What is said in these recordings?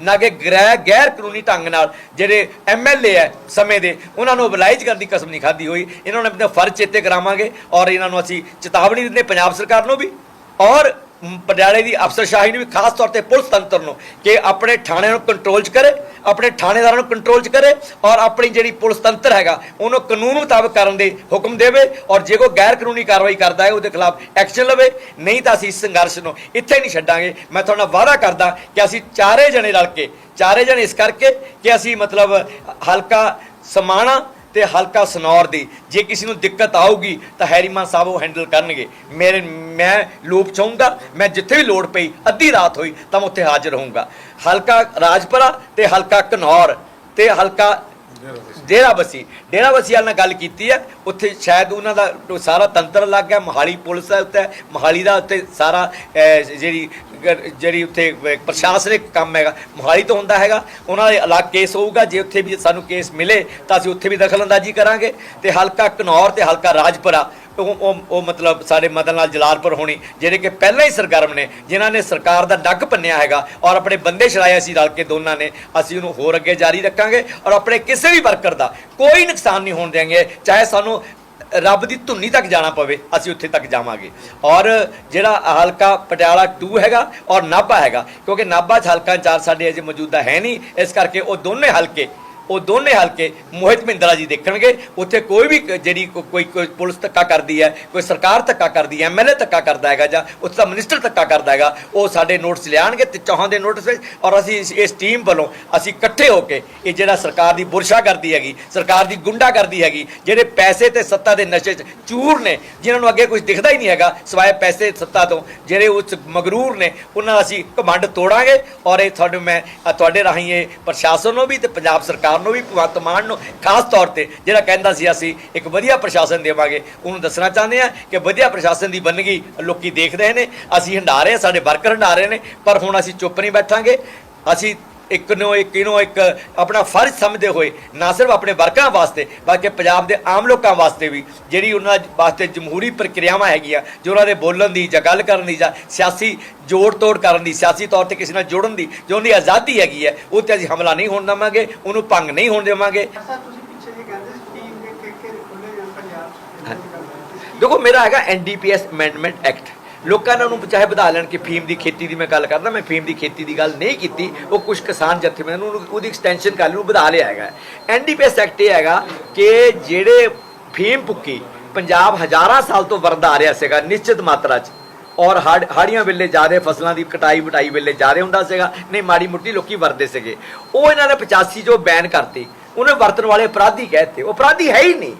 ਨਾ ਕਿ ਗ੍ਰਹਿ, ਗੈਰ ਕਾਨੂੰਨੀ ਢੰਗ ਨਾਲ ਜਿਹੜੇ ਐਮਐਲਏ ਹੈ ਸਮੇਂ ਦੇ, ਉਹਨਾਂ ਨੂੰ ਬਲਾਈਜ ਕਰਨ ਦੀ ਕਸਮ ਨਹੀਂ ਖਾਧੀ ਹੋਈ। ਇਹਨਾਂ ਨੂੰ ਆਪਣੇ ਫਰਜ਼ ਚੇਤੇ ਕਰਾਵਾਂਗੇ ਔਰ ਇਹਨਾਂ ਨੂੰ ਅਸੀਂ ਚੇਤਾਵਨੀ ਦਿੰਦੇ ਪੰਜਾਬ ਸਰਕਾਰ ਨੂੰ ਵੀ। ਔਰ ਪਟਿਆਲੇ ਦੀ ਅਫਸਰਸ਼ਾਹੀ ਨੂੰ ਵੀ ਖਾਸ ਤੌਰ ਤੇ ਪੁਲਿਸ ਤੰਤਰ ਨੂੰ ਕਿ ਆਪਣੇ ਥਾਣਿਆਂ ਨੂੰ ਕੰਟਰੋਲ 'ਚ ਕਰੇ। ਆਪਣੇ ਥਾਣੇਦਾਰਾਂ ਨੂੰ ਕੰਟਰੋਲ 'ਚ ਕਰੇ ਔਰ ਆਪਣੀ ਜਿਹੜੀ ਪੁਲਿਸ ਤੰਤਰ ਹੈਗਾ, ਉਹਨੂੰ ਕਾਨੂੰਨ ਮੁਤਾਬਕ ਕਰਨ ਦੇ ਹੁਕਮ ਦੇਵੇ ਔਰ ਜੇ ਕੋਈ ਗੈਰ ਕਾਨੂੰਨੀ ਕਾਰਵਾਈ ਕਰਦਾ ਹੈ, ਉਹਦੇ ਖਿਲਾਫ ਐਕਸ਼ਨ ਲਵੇ। ਨਹੀਂ ਤਾਂ ਅਸੀਂ ਇਸ ਸੰਘਰਸ਼ ਨੂੰ ਇੱਥੇ ਨਹੀਂ ਛੱਡਾਂਗੇ। ਮੈਂ ਤੁਹਾਡਾ ਵਾਅਦਾ ਕਰਦਾ ਕਿ ਅਸੀਂ ਚਾਰੇ ਜਣੇ ਰਲ ਕੇ, ਚਾਰੇ ਜਣੇ ਇਸ ਕਰਕੇ ਕਿ ਅਸੀਂ ਮਤਲਬ ਹਲਕਾ ਸਮਾਣਾ ਤੇ ਹਲਕਾ ਸਨੌਰ ਦੀ, ਜੇ ਕਿਸੇ ਨੂੰ ਦਿੱਕਤ ਆਊਗੀ ਤਾਂ ਹੈਰੀਮਾਨ ਸਾਹਿਬ ਉਹ ਹੈਂਡਲ ਕਰਨਗੇ। ਮੇਰੇ, ਮੈਂ ਲੋਪ ਚਾਹੂੰਗਾ ਮੈਂ ਜਿੱਥੇ ਵੀ ਲੋੜ ਪਈ, ਅੱਧੀ ਰਾਤ ਹੋਈ ਤਾਂ ਮੈਂ ਉੱਥੇ ਹਾਜ਼ਰ ਰਹੂੰਗਾ ਹਲਕਾ ਰਾਜਪੁਰਾ ਤੇ ਹਲਕਾ ਘਨੌਰ ਤੇ ਹਲਕਾ ਡੇਰਾ ਬਸੀ ਡੇਰਾ ਵਾਲ ਨਾਲ ਗੱਲ ਕੀਤੀ ਹੈ। ਉੱਥੇ ਸ਼ਾਇਦ ਉਹਨਾਂ ਦਾ ਸਾਰਾ ਤੰਤਰ ਲੱਗ ਗਿਆ, ਮੋਹਾਲੀ ਪੁਲਿਸ ਹੈ ਉੱਤੇ, ਮੋਹਾਲੀ ਦਾ ਉੱਤੇ ਸਾਰਾ ਜਿਹੜੀ ਜਿਹੜੀ ਉੱਥੇ ਪ੍ਰਸ਼ਾਸਨਿਕ ਕੰਮ ਹੈਗਾ, ਮੋਹਾਲੀ ਤੋਂ ਹੁੰਦਾ ਹੈਗਾ। ਉਹਨਾਂ ਦੇ ਅਲੱਗ ਕੇਸ ਹੋਊਗਾ, ਜੇ ਉੱਥੇ ਵੀ ਸਾਨੂੰ ਕੇਸ ਮਿਲੇ, ਤਾਂ ਅਸੀਂ ਉੱਥੇ ਵੀ ਦਖਲਅੰਦਾਜ਼ੀ ਕਰਾਂਗੇ। ਤੇ ਹਲਕਾ ਘਨੌਰ ਤੇ ਹਲਕਾ ਰਾਜਪੁਰਾ, ਉਹ ਉਹ ਉਹ ਮਤਲਬ ਸਾਡੇ ਮਦਨ ਨਾਲ ਜਲਾਲਪੁਰ ਹੋਣੀ, ਜਿਹੜੇ ਕਿ ਪਹਿਲਾਂ ਹੀ ਸਰਗਰਮ ਨੇ, ਜਿਨ੍ਹਾਂ ਨੇ ਸਰਕਾਰ ਦਾ ਡੱਗ ਪੰਨਿਆ ਹੈਗਾ, ਔਰ ਆਪਣੇ ਬੰਦੇ ਛੜਾਏ ਅਸੀਂ ਰਲ ਕੇ ਦੋਨਾਂ ਨੇ, ਅਸੀਂ ਉਹਨੂੰ ਹੋਰ ਅੱਗੇ ਜਾਰੀ ਰੱਖਾਂਗੇ, ਔਰ ਆਪਣੇ ਕਿਸੇ ਵੀ ਵਰਕਰ ਦਾ ਕੋਈ ਨੁਕਸਾਨ ਨਹੀਂ ਹੋਣ ਦੇਵਾਂਗੇ ਚਾਹੇ ਸਾਨੂੰ ਰੱਬ ਦੀ ਧੁੰਨੀ ਤੱਕ ਜਾਣਾ ਪਵੇ, ਅਸੀਂ ਉੱਥੇ ਤੱਕ ਜਾਵਾਂਗੇ। ਔਰ ਜਿਹੜਾ ਹਲਕਾ ਪਟਿਆਲਾ 2 ਹੈਗਾ ਔਰ ਨਾਭਾ ਹੈਗਾ, ਕਿਉਂਕਿ ਨਾਭਾ 'ਚ ਹਲਕਾ ਚਾਰ ਸਾਡੇ ਅਜੇ ਮੌਜੂਦਾ ਹੈ ਨਹੀਂ, ਇਸ ਕਰਕੇ ਉਹ ਦੋਨੇ ਹਲਕੇ ਉਹ ਦੋਨੇ ਹਲਕੇ ਮੋਹਿਤ ਮਹਿੰਦਰਾ ਜੀ ਦੇਖਣਗੇ। ਉੱਥੇ ਕੋਈ ਵੀ ਜਿਹੜੀ ਕੋਈ ਕੋਈ ਪੁਲਿਸ ਧੱਕਾ ਕਰਦੀ ਹੈ, ਕੋਈ ਸਰਕਾਰ ਧੱਕਾ ਕਰਦੀ ਹੈ ਐਮਐਲਏ ਧੱਕਾ ਕਰਦਾ ਹੈਗਾ ਜਾਂ ਉੱਥੇ ਦਾ ਮਿਨਿਸਟਰ ਧੱਕਾ ਕਰਦਾ ਹੈਗਾ, ਉਹ ਸਾਡੇ ਨੋਟਿਸ ਲਿਆਣਗੇ ਤੇ ਚੌਹਾਂ ਦੇ ਨੋਟਿਸ ਵਿੱਚ ਔਰ ਅਸੀਂ ਇਸ- ਇਸ ਟੀਮ ਵੱਲੋਂ ਅਸੀਂ ਇਕੱਠੇ ਹੋ ਕੇ ਇਹ ਜਿਹੜਾ ਸਰਕਾਰ ਦੀ ਬੁਰਸ਼ਾ ਕਰਦੀ ਹੈਗੀ, ਸਰਕਾਰ ਦੀ ਗੁੰਡਾ ਕਰਦੀ ਹੈਗੀ, ਜਿਹੜੇ ਪੈਸੇ ਤੇ ਸੱਤਾ ਦੇ ਨਸ਼ੇ 'ਚ ਚੂਰ ਨੇ, ਜਿਨ੍ਹਾਂ ਨੂੰ ਅੱਗੇ ਕੁਝ ਦਿਖਦਾ ਹੀ ਨਹੀਂ ਹੈਗਾ, ਸਵਾਏ ਪੈਸੇ ਸੱਤਾ ਤੋਂ, ਜਿਹੜੇ ਉਸ ਮਗਰੂਰ ਨੇ, ਉਹਨਾਂ ਦਾ ਅਸੀਂ ਘਮੰਡ ਤੋੜਾਂਗੇ ਔਰ ਇਹ ਤੁਹਾਨੂੰ ਮੈਂ ਤੁਹਾਡੇ ਰਾਹੀਂ ਇਹ ਪ੍ਰਸ਼ਾਸਨ ਨੂੰ ਵੀ ਤੇ ਪੰਜਾਬ ਸਰਕਾਰ ਨੂੰ ਵੀ ਭਗਵੰਤ ਮਾਨ ਨੂੰ, ਖਾਸ ਤੌਰ ਤੇ ਜਿਹੜਾ ਕਹਿੰਦਾ ਸੀ ਅਸੀਂ ਇੱਕ ਵਧੀਆ ਪ੍ਰਸ਼ਾਸਨ ਦੇਵਾਂਗੇ, ਉਹਨੂੰ ਦੱਸਣਾ ਚਾਹੁੰਦੇ ਆ ਕਿ ਵਧੀਆ ਪ੍ਰਸ਼ਾਸਨ ਦੀ ਬੰਦਗੀ ਲੋਕੀ ਦੇਖ ਰਹੇ ਨੇ, ਅਸੀਂ ਹੰਡਾ ਰਹੇ ਹਾਂ, ਸਾਡੇ ਵਰਕਰ ਹੰਡਾ ਰਹੇ ਨੇ, ਪਰ ਹੁਣ ਅਸੀਂ ਚੁੱਪ ਨਹੀਂ ਬੈਠਾਂਗੇ, ਅਸੀਂ ਇੱਕ ਨੂੰ ਇੱਕ ਨੂੰ ਇੱਕ ਆਪਣਾ ਫਰਜ਼ ਸਮਝਦੇ ਹੋਏ ਨਾ ਸਿਰਫ ਆਪਣੇ ਵਰਕਰਾਂ ਵਾਸਤੇ ਬਲਕਿ ਪੰਜਾਬ ਦੇ ਆਮ ਲੋਕਾਂ ਵਾਸਤੇ ਵੀ ਜਿਹੜੀ ਉਹਨਾਂ ਵਾਸਤੇ ਜਮਹੂਰੀ ਪ੍ਰਕਿਰਿਆਵਾਂ ਹੈਗੀਆਂ ਜੋ ਉਹਨਾਂ ਦੇ ਬੋਲਣ ਦੀ ਜਾਂ ਗੱਲ ਕਰਨ ਦੀ ਜਾਂ ਸਿਆਸੀ ਜੋੜ ਤੋੜ ਕਰਨ ਦੀ ਸਿਆਸੀ ਤੌਰ ਤੇ ਕਿਸੇ ਨਾਲ ਜੁੜਨ ਦੀ ਜੋ ਉਹਦੀ ਆਜ਼ਾਦੀ ਹੈਗੀ ਹੈ ਉਹ ਤੇ ਅਸੀਂ ਹਮਲਾ ਨਹੀਂ ਹੋਣ ਦੇਵਾਂਗੇ ਉਹਨੂੰ ਭੰਗ ਨਹੀਂ ਹੋਣ ਦੇਵਾਂਗੇ। ਦੇਖੋ ਮੇਰਾ ਹੈਗਾ ਐਨਡੀਪੀਐਸ ਅਮੈਂਡਮੈਂਟ ਐਕਟ ਲੋਕਾਂ ਨੇ ਉਹਨੂੰ ਚਾਹੇ ਵਧਾ ਲੈਣ ਕਿ ਫੀਮ ਦੀ ਖੇਤੀ ਦੀ ਮੈਂ ਗੱਲ ਕਰਦਾ, ਮੈਂ ਫੀਮ ਦੀ ਖੇਤੀ ਦੀ ਗੱਲ ਨਹੀਂ ਕੀਤੀ, ਉਹ ਕੁਝ ਕਿਸਾਨ ਜਥੇਬੰਦੀਆਂ ਨੂੰ ਉਹਦੀ ਐਕਸਟੈਂਸ਼ਨ ਕਰ ਲਈ ਉਹ ਵਧਾ ਲਿਆ ਹੈਗਾ। ਐਨਡੀਪੀਐਸ ਐਕਟ ਇਹ ਹੈਗਾ ਕਿ ਜਿਹੜੇ ਫੀਮ ਪੁੱਕੀ ਪੰਜਾਬ ਹਜ਼ਾਰਾਂ ਸਾਲ ਤੋਂ ਵਰਦਾ ਆ ਰਿਹਾ ਸੀਗਾ ਨਿਸ਼ਚਿਤ ਮਾਤਰਾ 'ਚ। ਔਰ ਹੜ- ਹਾੜੀਆਂ ਵੇਲੇ ਜ਼ਿਆਦਾ ਫਸਲਾਂ ਦੀ ਕਟਾਈ ਵਟਾਈ ਵੇਲੇ ਜ਼ਿਆਦਾ ਹੁੰਦਾ ਸੀਗਾ, ਨਹੀਂ ਮਾੜੀ ਮੁੱਟੀ ਲੋਕੀ ਵਰਦੇ ਸੀਗੇ। ਉਹ ਇਹਨਾਂ ਨੇ 85 ਜੋ ਬੈਨ ਕਰਤੀ। ਉਹਨੇ ਵਰਤਣ ਵਾਲੇ ਅਪਰਾਧੀ ਕਹਿਤੇ ਉਹ ਅਪਰਾਧੀ ਹੈ ਹੀ ਨਹੀਂ।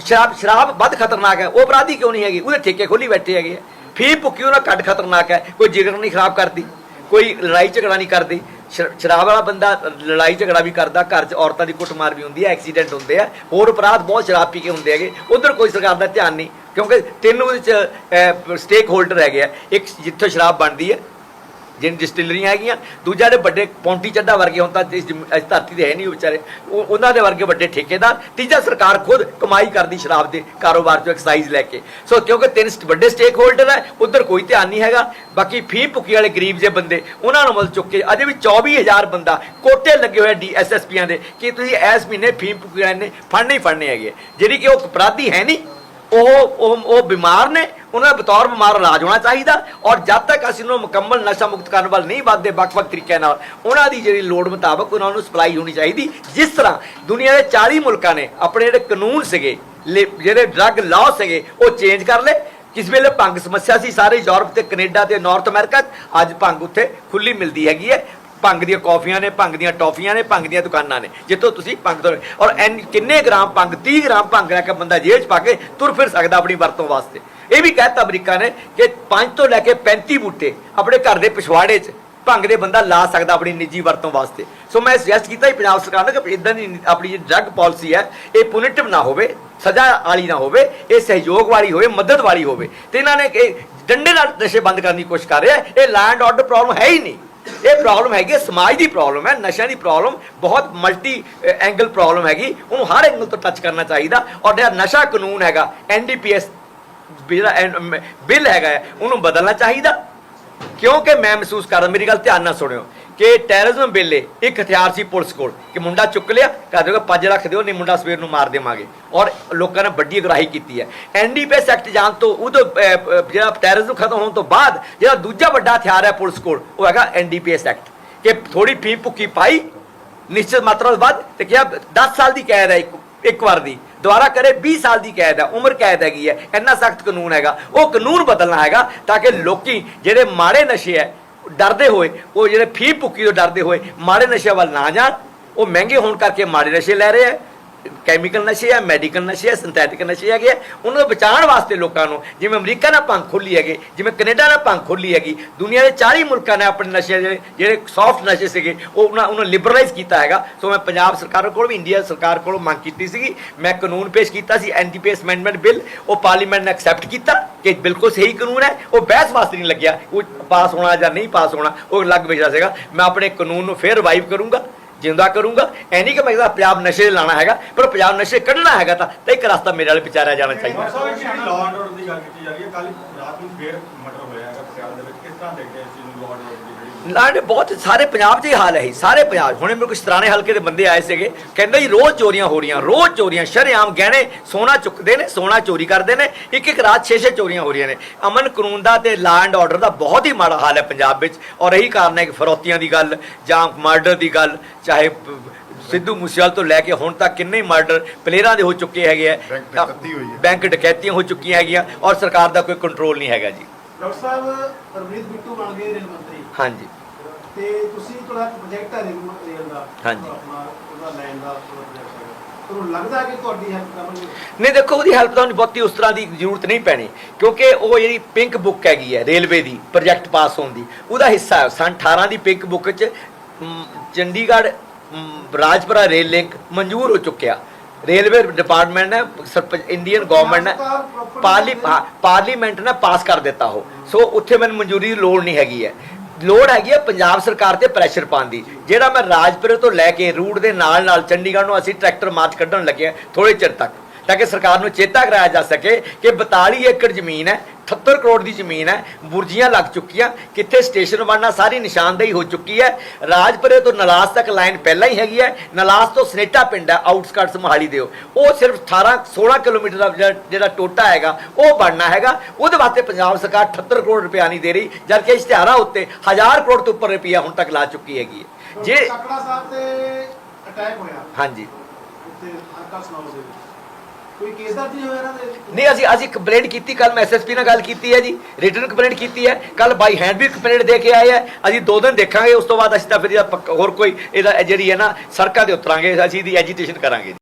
ਸ਼ਰਾਬ ਸ਼ਰਾਬ ਵੱਧ ਖਤਰਨਾਕ ਹੈ। ਉਹ ਅਪਰਾਧੀ ਕਿਉਂ ਨਹੀਂ ਹੈਗੀ? ਉਹਦੇ ਠੇਕੇ ਖੋਲੀ ਬੈਠੇ ਹੈਗੇ। ਆ। ਫੀ ਭੁੱਕੀ ਉਹਨਾਂ ਘੱਟ ਖਤਰਨਾਕ ਹੈ। ਕੋਈ ਜਿਗਰ ਨਹੀਂ ਖਰਾਬ ਕਰਦੀ, ਕੋਈ ਲੜਾਈ ਝਗੜਾ ਨਹੀਂ ਕਰਦੀ। ਸ਼ਰਾਬ ਵਾਲਾ ਬੰਦਾ ਲੜਾਈ ਝਗੜਾ ਵੀ ਕਰਦਾ, ਘਰ 'ਚ ਔਰਤਾਂ ਦੀ ਕੁੱਟਮਾਰ ਵੀ ਹੁੰਦੀ ਹੈ, ਐਕਸੀਡੈਂਟ ਹੁੰਦੇ ਆ। ਹੋਰ ਅਪਰਾਧ ਬਹੁਤ ਸ਼ਰਾਬ ਪੀ ਕੇ ਹੁੰਦੇ ਹੈਗੇ। ਉਧਰ ਕੋਈ ਸਰਕਾਰ ਦਾ ਧਿਆਨ ਨਹੀਂ, ਕਿਉਂਕਿ ਤਿੰਨ ਉਹਦੇ 'ਚ ਸਟੇਕ ਹੋਲਡਰ ਹੈਗੇ ਆ। ਇੱਕ ਜਿੱਥੋਂ ਸ਼ਰਾਬ ਬਣਦੀ ਹੈ ਜਿਨ ਡਿਸਟਿਲਰੀਆਂ ਹੈਗੀਆਂ, ਦੂਜਾ ਜਿਹੜੇ ਵੱਡੇ ਪੌਂਟੀ ਚੱਡਾ ਵਰਗੇ ਹੁਣ ਤਾਂ ਇਸ ਧਰਤੀ ਦੇ ਹੈ ਨਹੀਂ ਵਿਚਾਰੇ। ਉਹਨਾਂ ਦੇ ਵਰਗੇ ਵੱਡੇ ਠੇਕੇਦਾਰ, ਤੀਜਾ ਸਰਕਾਰ ਖੁਦ ਕਮਾਈ ਕਰਦੀ ਸ਼ਰਾਬ ਦੇ ਕਾਰੋਬਾਰ ਚੋਂ ਐਕਸਾਈਜ਼ ਲੈ ਕੇ। ਸੋ ਕਿਉਂਕਿ ਤਿੰਨ ਵੱਡੇ ਸਟੇਕ ਹੋਲਡਰ ਹੈ, ਉਧਰ ਕੋਈ ਧਿਆਨ ਨਹੀਂ ਹੈਗਾ। ਬਾਕੀ ਫੀ ਭੁੱਕੀ ਵਾਲੇ ਗਰੀਬ ਜੇ ਬੰਦੇ, ਉਹਨਾਂ ਨੂੰ ਮੁੱਲ ਚੁੱਕ ਕੇ ਅਜੇ ਵੀ 24000 ਬੰਦਾ ਕੋਟੇ ਲੱਗੇ ਹੋਏ ਡੀਐਸਐਸਪੀਆਂ ਦੇ, ਕਿ ਤੁਸੀਂ ਇਸ ਮਹੀਨੇ ਫੀ ਭੁੱਕੀ ਵਾਲੇ ਨੇ ਫੜਨੇ ਹੀ ਫੜਨੇ ਹੈਗੇ। ਜਿਹੜੀ ਕਿ ਉਹ ਅਪਰਾਧੀ ਹੈ ਨਹੀਂ ਉਹ ਉਹ ਉਹ ਬਿਮਾਰ ਨੇ ਉਹਨਾਂ ਦਾ ਬਤੌਰ ਬਿਮਾਰ ਇਲਾਜ ਹੋਣਾ ਚਾਹੀਦਾ ਔਰ ਜਦ ਤੱਕ ਅਸੀਂ ਉਹਨਾਂ ਨੂੰ ਮੁਕੰਮਲ ਨਸ਼ਾ ਮੁਕਤ ਕਰਨ ਵੱਲ ਨਹੀਂ ਵੱਧਦੇ ਵੱਖ-ਵੱਖ ਤਰੀਕਿਆਂ ਨਾਲ ਉਹਨਾਂ ਦੀ ਜਿਹੜੀ ਲੋੜ ਮੁਤਾਬਕ ਉਹਨਾਂ ਨੂੰ ਸਪਲਾਈ ਹੋਣੀ ਚਾਹੀਦੀ। ਜਿਸ ਤਰ੍ਹਾਂ ਦੁਨੀਆ ਦੇ 40 ਮੁਲਕਾਂ ਨੇ ਆਪਣੇ ਜਿਹੜੇ ਕਾਨੂੰਨ ਸੀਗੇ ਲੇ- ਜਿਹੜੇ ਡਰੱਗ ਲਾਅ ਸੀਗੇ ਉਹ ਚੇਂਜ ਕਰ ਲਏ। ਕਿਸ ਵੇਲੇ ਭੰਗ ਸਮੱਸਿਆ ਸੀ ਸਾਰੇ ਯੂਰਪ ਤੇ ਕੈਨੇਡਾ ਤੇ ਨਾਰਥ ਅਮਰੀਕਾ 'ਚ, ਅੱਜ ਭੰਗ ਉੱਥੇ ਖੁੱਲੀ ਮਿਲਦੀ ਹੈਗੀ ਹੈ। ਭੰਗ ਦੀਆਂ ਕੌਫੀਆਂ ਨੇ, ਭੰਗ ਦੀਆਂ ਟੌਫੀਆਂ ਨੇ, ਭੰਗ ਦੀਆਂ ਦੁਕਾਨਾਂ ਨੇ, ਜਿੱਥੋਂ ਤੁਸੀਂ ਭੰਗ ਤੋਂ ਔਰ ਐਨ- ਕਿੰਨੇ ਗ੍ਰਾਮ ਭੰਗ 30 ਗ੍ਰਾਮ ਭੰਗ ਲੈ ਕੇ ਬੰਦਾ ਜੇਬ 'ਚ ਪਾ ਕੇ ਤੁਰ ਫਿਰ ਸਕਦਾ ਆਪਣੀ ਵਰਤੋਂ ਵਾਸਤੇ। ਇਹ ਵੀ ਕਹਿਤਾ ਅਮਰੀਕਾ ਨੇ ਕਿ 5 ਤੋਂ ਲੈ ਕੇ 35 ਬੂਟੇ ਆਪਣੇ ਘਰ ਦੇ ਪਿਛਵਾੜੇ 'ਚ ਭੰਗ ਦੇ ਬੰਦਾ ਲਾ ਸਕਦਾ ਆਪਣੀ ਨਿੱਜੀ ਵਰਤੋਂ ਵਾਸਤੇ। ਸੋ ਮੈਂ ਸੁਜੈਸਟ ਕੀਤਾ ਹੀ ਪੰਜਾਬ ਸਰਕਾਰ ਨੂੰ ਕਿ ਇਦਾਂ ਦੀ ਆਪਣੀ ਜਿਹੜੀ ਡਰੱਗ ਪਾਲਿਸੀ ਹੈ, ਇਹ ਪੁਨਿਟਿਵ ਨਾ ਹੋਵੇ, ਸਜ਼ਾ ਵਾਲੀ ਨਾ ਹੋਵੇ, ਇਹ ਸਹਿਯੋਗ ਵਾਲੀ ਹੋਵੇ, ਮਦਦ ਵਾਲੀ ਹੋਵੇ। ਤੇ ਇਹਨਾਂ ਨੇ ਕਿ ਡੰਡੇ ਨਾਲ ਨਸ਼ੇ ਬੰਦ ਕਰਨ ਦੀ ਕੋਸ਼ਿਸ਼ ਕਰ ਰਿਹਾ, ਇਹ ਲੈਂਡ ਆਰਡਰ ਪ੍ਰੋਬਲਮ ਹੈ ਹੀ ਨਹੀਂ। ਇਹ ਪ੍ਰੋਬਲਮ ਹੈਗੀ ਹੈ, ਸਮਾਜ ਦੀ ਪ੍ਰੋਬਲਮ ਹੈ ਨਸ਼ਿਆਂ ਦੀ ਪ੍ਰੋਬਲਮ ਬਹੁਤ ਮਲਟੀ ਐਂਗਲ ਪ੍ਰੋਬਲਮ ਹੈਗੀ। ਉਹਨੂੰ ਹਰ ਐਂਗਲ ਤੋਂ ਟੱਚ ਕਰਨਾ ਚਾਹੀਦਾ। ਔਰ ਜਿਹੜਾ ਨਸ਼ਾ ਕਾਨੂੰਨ ਹੈਗਾ ਐਨਡੀਪੀਐਸ ਬਿੱਲ ਹੈਗਾ ਹੈ, ਉਹਨੂੰ ਬਦਲਣਾ ਚਾਹੀਦਾ। ਕਿਉਂਕਿ ਮੈਂ ਮਹਿਸੂਸ ਕਰਦਾ ਮੇਰੀ ਗੱਲ ਧਿਆਨ ਨਾਲ ਸੁਣਿਓ। ਕਿ ਟੈਰਰਿਜ਼ਮ ਵੇਲੇ ਇੱਕ ਹਥਿਆਰ ਸੀ ਪੁਲਿਸ ਕੋਲ ਕਿ ਮੁੰਡਾ ਚੁੱਕ ਲਿਆ ਕਹ ਦਿਓ ਪੰਜ ਲੱਖ ਦਿਓ ਨਹੀਂ ਮੁੰਡਾ ਸਵੇਰ ਨੂੰ ਮਾਰ ਦੇਵਾਂਗੇ। ਔਰ ਲੋਕਾਂ ਨੇ ਵੱਡੀ ਗਰਾਹੀ ਕੀਤੀ ਹੈ। ਐਨਡੀਪੀਐਸ ਐਕਟ ਜਾਣ ਤੋਂ ਉਦੋਂ ਅਹ, ਜਿਹੜਾ ਟੈਰਰਿਜ਼ਮ ਖਤਮ ਹੋਣ ਤੋਂ ਬਾਅਦ ਜਿਹੜਾ ਦੂਜਾ ਵੱਡਾ ਹਥਿਆਰ ਹੈ ਪੁਲਿਸ ਕੋਲ ਉਹ ਹੈਗਾ ਐਨਡੀਪੀਐਸ ਐਕਟ ਕਿ ਥੋੜੀ ਫੀ ਭੁੱਕੀ ਪਾਈ ਨਿਸ਼ਚਿਤ ਮਾਤਰਾ ਤੋਂ ਬਾਅਦ ਤੇ ਕਿਹਾ 10 ਸਾਲ ਦੀ ਕੈਦ ਹੈ ਇੱਕ ਇੱਕ ਵਾਰ ਦੀ। ਦੁਬਾਰਾ ਕਰੇ 20 ਸਾਲ ਦੀ ਕੈਦ ਹੈ ਉਮਰ ਕੈਦ ਹੈਗੀ ਹੈ ਇੰਨਾ ਸਖਤ ਕਾਨੂੰਨ ਹੈਗਾ। ਉਹ ਕਾਨੂੰਨ ਬਦਲਣਾ ਹੈਗਾ ਤਾਂ ਕਿ ਲੋਕੀ ਜਿਹੜੇ ਮਾੜੇ ਨਸ਼ੇ ਹੈ ਡਰਦੇ ਹੋਏ, ਉਹ ਜਿਹੜੇ ਫੀ ਭੁੱਕੀ ਤੋਂ ਡਰਦੇ ਹੋਏ, ਮਾੜੇ ਨਸ਼ੇ ਵੱਲ ਨਾ ਜਾਣ, ਉਹ ਮਹਿੰਗੇ ਹੋਣ ਕਰਕੇ ਮਾੜੇ ਨਸ਼ੇ ਲੈ ਰਹੇ ਹੈ ਕੈਮੀਕਲ ਨਸ਼ੇ ਆ ਮੈਡੀਕਲ ਨਸ਼ੇ ਆ ਸਿੰਥੈਟਿਕ ਨਸ਼ੇ ਹੈਗੇ ਆ, ਉਹਨਾਂ ਨੂੰ ਬਚਾਉਣ ਵਾਸਤੇ ਲੋਕਾਂ ਨੂੰ ਜਿਵੇਂ ਅਮਰੀਕਾ ਨਾਲ ਭੰਗ ਖੋਲੀ ਹੈਗੇ ਜਿਵੇਂ ਕੈਨੇਡਾ ਨਾਲ ਭੰਗ ਖੋਲੀ ਹੈਗੀ ਦੁਨੀਆ ਦੇ 40 ਮੁਲਕਾਂ ਨੇ ਆਪਣੇ ਨਸ਼ੇ ਜਿਹੜੇ ਜਿਹੜੇ ਸੌਫਟ ਨਸ਼ੇ ਸੀਗੇ ਉਹ ਉਹਨਾਂ ਉਹਨਾਂ ਲਿਬਰਲਾਈਜ਼ ਕੀਤਾ ਹੈਗਾ। ਸੋ ਮੈਂ ਪੰਜਾਬ ਸਰਕਾਰ ਕੋਲ ਵੀ ਇੰਡੀਆ ਸਰਕਾਰ ਕੋਲੋਂ ਮੰਗ ਕੀਤੀ ਸੀਗੀ। ਮੈਂ ਕਾਨੂੰਨ ਪੇਸ਼ ਕੀਤਾ ਸੀ ਐਨਡੀਪੀਐਸ ਅਮੈਂਡਮੈਂਟ ਬਿੱਲ ਉਹ ਪਾਰਲੀਮੈਂਟ ਨੇ ਐਕਸੈਪਟ ਕੀਤਾ ਕਿ ਬਿਲਕੁਲ ਸਹੀ ਕਾਨੂੰਨ ਹੈ ਉਹ ਬਹਿਸ ਵਾਸਤੇ ਨਹੀਂ ਲੱਗਿਆ ਉਹ ਪਾਸ ਹੋਣਾ ਜਾਂ ਨਹੀਂ ਪਾਸ ਹੋਣਾ ਉਹ ਅਲੱਗ ਵਿਸ਼ਾ ਸੀਗਾ। ਮੈਂ ਆਪਣੇ ਕਾਨੂੰਨ ਨੂੰ ਫੇਰ ਰਿਵਾਈਵ ਕਰੂੰਗਾ। ਜਿੰਦਾ ਕਰੂੰਗਾ। ਐ ਨਹੀਂ ਕਿ ਮੈਂ ਕਹਿੰਦਾ ਪੰਜਾਬ ਨਸ਼ੇ ਤੇ ਲਾਣਾ ਹੈਗਾ, ਪਰ ਪੰਜਾਬ ਨਸ਼ੇ ਕੱਢਣਾ ਹੈਗਾ ਤਾਂ ਤਾਂ ਇੱਕ ਰਸਤਾ ਮੇਰੇ ਨਾਲ ਵਿਚਾਰਿਆ ਜਾਣਾ ਚਾਹੀਦਾ। ਸਾਹਿਬ ਜਿਹੜੀ ਲਾਅ ਆਰਡਰ ਦੀ ਗੱਲ ਕੀਤੀ ਜਾ ਰਹੀ ਹੈ ਕੱਲ ਰਾਤ ਨੂੰ ਫੇਰ ਮਰਡਰ ਹੋਇਆ ਹੈਗਾ ਪਟਿਆਲਾ ਦੇ ਵਿੱਚ ਕਿਸ ਤਰ੍ਹਾਂ ਦੇਖਦੇ ਹੋ ਇਸ ਚੀਜ਼ ਨੂੰ ਲਾਅ ਐਂਡ ਆਰਡਰ ਦੀ ਜਿਹੜੀ ਲਾਂਡੇ ਬਹੁਤ ਸਾਰੇ ਪੰਜਾਬ 'ਚ ਹੀ ਹਾਲ ਹੈ ਹੀ ਸਾਰੇ ਪੰਜਾਬ ਹੁਣੇ ਮੇਰੇ ਕੋਲ ਸਤਰਾਣੇ ਹਲਕੇ ਦੇ ਬੰਦੇ ਆਏ ਸੀਗੇ ਕਹਿੰਦੇ ਜੀ ਰੋਜ਼ ਚੋਰੀਆਂ ਹੋ ਰਹੀਆਂ ਰੋਜ਼ ਚੋਰੀਆਂ ਸ਼ਰੇਆਮ ਗਹਿਣੇ ਸੋਨਾ ਚੁੱਕਦੇ ਨੇ ਸੋਨਾ ਚੋਰੀ ਕਰਦੇ ਨੇ ਇੱਕ ਇੱਕ ਰਾਤ 6-6 ਚੋਰੀਆਂ ਹੋ ਰਹੀਆਂ ਨੇ। ਅਮਨ ਕਾਨੂੰਨ ਦਾ ਤੇ ਲਾ ਐਂਡ ਆਰਡਰ ਦਾ ਬਹੁਤ ਹੀ ਮਾੜਾ ਹਾਲ ਹੈ ਪੰਜਾਬ ਵਿੱਚ। ਔਰ ਇਹੀ ਕਾਰਨ ਹੈ ਕਿ ਫਰੋਤੀਆਂ ਦੀ ਗੱਲ ਜਾਂ ਮਰਡਰ ਦੀ ਗੱਲ ਚਾਹੇ ਸਿੱਧੂ ਮੂਸੇਵਾਲ ਤੋਂ ਲੈ ਕੇ ਹੁਣ ਤੱਕ ਕਿੰਨੇ ਮਰਡਰ ਪਲੇਅਰਾਂ ਦੇ ਹੋ ਚੁੱਕੇ ਹੈਗੇ ਆ। ਬੈਂਕ ਡਕੈਤੀ ਹੋਈ ਹੈ। ਬੈਂਕ ਡਕੈਤੀਆਂ ਹੋ ਚੁੱਕੀਆਂ ਹੈਗੀਆਂ ਔਰ ਸਰਕਾਰ ਦਾ ਕੋਈ ਕੰਟਰੋਲ ਨਹੀਂ ਹੈਗਾ ਜੀ। ਡਾਕਟਰ ਸਾਹਿਬ ਰਵਨੀਤ ਬਿੱਟੂ ਬਣ ਗਏ ਰੇਲ ਮੰਤਰੀ। ਹਾਂਜੀ। ਤੇ ਤੁਸੀਂ ਤੁਹਾਡਾ ਪ੍ਰੋਜੈਕਟ ਹੈ ਰੇਲ ਰੇਲ ਦਾ ਹਾਂਜੀ। ਆਪਣਾ ਉਹਦਾ ਲੈਣ ਦਾ ਪ੍ਰੋਜੈਕਟ ਹੈ ਤੁਹਾਨੂੰ ਲੱਗਦਾ ਕਿ ਤੁਹਾਡੀ ਹੈਲਪ ਕਰਨਗੇ? ਨਹੀਂ ਦੇਖੋ ਉਹਦੀ ਹੈਲਪ ਤਾਂ ਬਹੁਤੀ ਉਸ ਤਰ੍ਹਾਂ ਦੀ ਜ਼ਰੂਰਤ ਨਹੀਂ ਪੈਣੀ ਕਿਉਂਕਿ ਉਹ ਜਿਹੜੀ ਪਿੰਕ ਬੁੱਕ ਹੈਗੀ ਹੈ ਰੇਲਵੇ ਦੀ ਪ੍ਰੋਜੈਕਟ ਪਾਸ ਹੋਣ ਦੀ ਉਹਦਾ ਹਿੱਸਾ ਹੈ। ਸਨ 18 ਦੀ ਪਿੰਕ ਬੁੱਕ 'ਚ ਚੰਡੀਗੜ੍ਹ ਰਾਜਪੁਰਾ ਰੇਲ ਲਿੰਕ ਮਨਜ਼ੂਰ ਹੋ ਚੁੱਕਿਆ। ਰੇਲਵੇ ਡਿਪਾਰਟਮੈਂਟ ਨੇ ਇੰਡੀਅਨ ਗਵਰਨਮੈਂਟ ਨੇ ਪਾਰਲੀਮੈਂਟ ਨੇ ਪਾਸ ਕਰ ਦਿੱਤਾ ਉਹ। ਸੋ ਉੱਥੇ ਮੈਨੂੰ ਮਨਜ਼ੂਰੀ ਦੀ ਲੋੜ ਨਹੀਂ ਹੈਗੀ ਹੈ। ਲੋੜ ਹੈਗੀ ਆ ਪੰਜਾਬ ਸਰਕਾਰ ਤੇ ਪ੍ਰੈਸ਼ਰ ਪਾਉਣ ਦੀ। ਜਿਹੜਾ ਮੈਂ ਰਾਜਪੁਰੇ ਤੋਂ ਲੈ ਕੇ ਰੂਟ ਦੇ ਨਾਲ ਨਾਲ ਚੰਡੀਗੜ੍ਹ ਨੂੰ ਅਸੀਂ ਟਰੈਕਟਰ ਮਾਰਚ ਕੱਢਣ ਲੱਗੇ ਹਾਂ ਥੋੜੇ ਚਿਰ ਤੱਕ, ਤਾਂ ਕਿ ਸਰਕਾਰ ਨੂੰ ਚੇਤਾ ਕਰਾਇਆ ਜਾ ਸਕੇ ਕਿ 42 ਏਕੜ ਜ਼ਮੀਨ ਹੈ 78 ਕਰੋੜ ਦੀ ਜ਼ਮੀਨ ਹੈ ਬੁਰਜੀਆਂ ਲੱਗ ਚੁੱਕੀਆਂ ਕਿੱਥੇ ਸਟੇਸ਼ਨ ਬਣਨਾ ਸਾਰੀ ਨਿਸ਼ਾਨਦੇਹੀ ਹੋ ਚੁੱਕੀ ਹੈ। ਰਾਜਪੁਰੇ ਤੋਂ ਨਲਾਸ ਤੱਕ ਲਾਈਨ ਪਹਿਲਾਂ ਹੀ ਹੈਗੀ ਹੈ ਨਲਾਸ ਤੋਂ ਸਨੇਟਾ ਪਿੰਡ ਹੈ ਆਊਟਸਕਰਟਸ ਮੋਹਾਲੀ ਦੇ ਉਹ। ਸਿਰਫ 18 16 ਕਿਲੋਮੀਟਰ ਦਾ ਜਿਹੜਾ- ਟੋਟਾ ਹੈਗਾ ਉਹ ਬਣਨਾ ਹੈਗਾ। ਉਹਦੇ ਵਾਸਤੇ ਪੰਜਾਬ ਸਰਕਾਰ 78 ਕਰੋੜ ਰੁਪਇਆ ਨਹੀਂ ਦੇ ਰਹੀ ਜਦਕਿ ਇਸ਼ਤਿਹਾਰਾਂ ਉੱਤੇ 1000 ਕਰੋੜ ਤੋਂ ਉੱਪਰ ਰੁਪਇਆ ਹੁਣ ਤੱਕ ਲਾ ਚੁੱਕੀ ਹੈਗੀ ਹੈ। ਜੇ ਕਾਕੜਾ ਸਾਹਿਬ ਤੇ ਅਟੈਕ ਹੋਇਆ। ਹਾਂਜੀ। ਉੱਥੇ ਹਲਕਾ ਸੁਣਾਓ ਦੇ ਕੋਈ ਕੇਸ ਦਰਜ ਨਹੀਂ ਹੋਇਆ ਇਹਨਾਂ ਦੇ? ਨਹੀਂ, ਅਸੀਂ ਅਸੀਂ ਕੰਪਲੇਂਟ ਕੀਤੀ ਕੱਲ ਮੈਂ ਐਸਐਸਪੀ ਨਾਲ ਗੱਲ ਕੀਤੀ ਹੈ ਜੀ। ਰਿਟਰਨ ਕੰਪਲੇਂਟ ਕੀਤੀ ਹੈ। ਕੱਲ ਬਾਈ ਹੈਂਡ ਵੀ ਕੰਪਲੇਂਟ ਦੇ ਕੇ ਆਏ ਹੈ। ਅਸੀਂ ਦੋ ਦਿਨ ਦੇਖਾਂਗੇ, ਉਸ ਤੋਂ ਬਾਅਦ ਅਸੀਂ ਤਾਂ ਫਿਰ ਇਹਦਾ ਪੱਕਾ- ਹੋਰ ਕੋਈ ਇਹਦਾ ਜਿਹੜੀ ਹੈ ਨਾ, ਸੜਕਾਂ ਤੇ ਉਤਰਾਂਗੇ, ਅਸੀਂ ਇਹਦੀ ਐਜੀਟੇਸ਼ਨ ਕਰਾਂਗੇ